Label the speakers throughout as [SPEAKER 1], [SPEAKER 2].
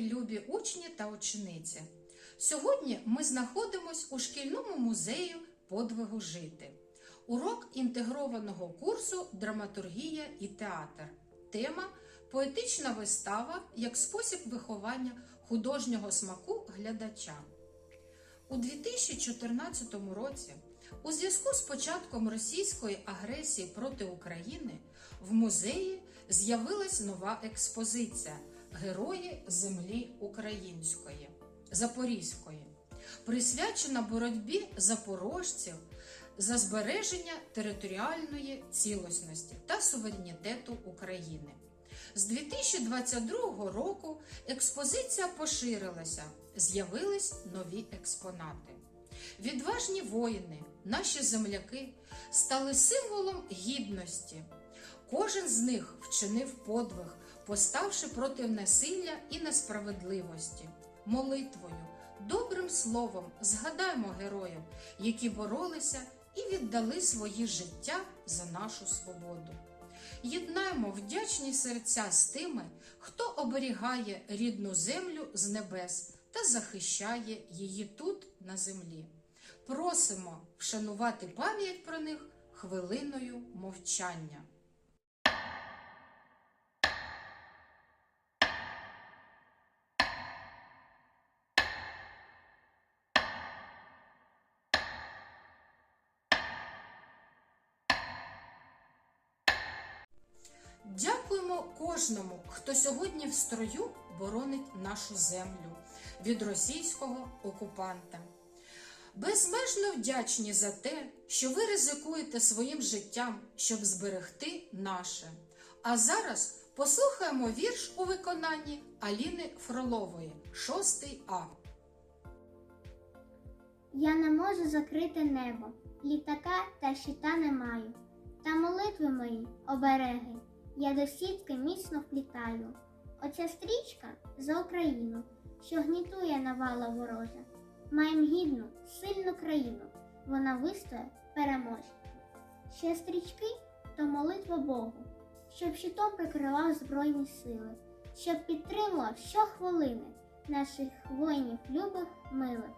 [SPEAKER 1] любі учні та учениці! Сьогодні ми знаходимося у шкільному музею подвигу жити. Урок інтегрованого курсу Драматургія і театр. Тема Поетична вистава як спосіб виховання художнього смаку глядача. У 2014 році, у зв'язку з початком російської агресії проти України, в музеї з'явилась нова експозиція Герої землі української Запорізької, присвячена боротьбі запорожців за збереження територіальної цілісності та суверенітету України. З 2022 року експозиція поширилася, з'явились нові експонати. Відважні воїни, наші земляки, стали символом гідності. Кожен з них вчинив подвиг, поставши проти насилля і несправедливості, молитвою, добрим словом згадаймо героїв, які боролися і віддали свої життя за нашу свободу. Єднаймо вдячні серця з тими, хто оберігає рідну землю з небес та захищає її тут на землі. Просимо вшанувати пам'ять про них хвилиною мовчання. Дякуємо кожному, хто сьогодні в строю боронить нашу землю від російського окупанта. Безмежно вдячні за те, що ви ризикуєте своїм життям, щоб зберегти наше. А зараз послухаємо вірш у виконанні Аліни Фролової, 6 А.
[SPEAKER 2] Я не можу закрити небо, літака та щита не маю. Та молитви мої, обереги, я до сітки міцно вплітаю. Оця стрічка за Україну, що гнітує навала ворожа. Маєм гідну, сильну країну, вона вистоє, переможе. Ще стрічки то молитва Богу, щоб щитом прикривав Збройні сили, щоб підтримував щохвилини наших воїнів любих, милих.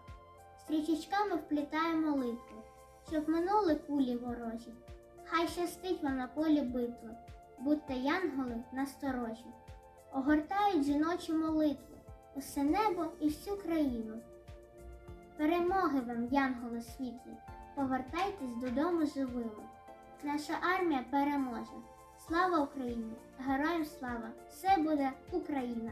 [SPEAKER 2] Стрічечками вплітає молитву, щоб минули кулі ворожі. Хай щастить вам на полі битви, будьте янголи насторожі. Огортають жіночі молитви, усе небо і всю країну. Перемоги вам, янголи світлі, повертайтесь додому живими. Наша армія переможе. Слава Україні! Героям слава! Все буде Україна!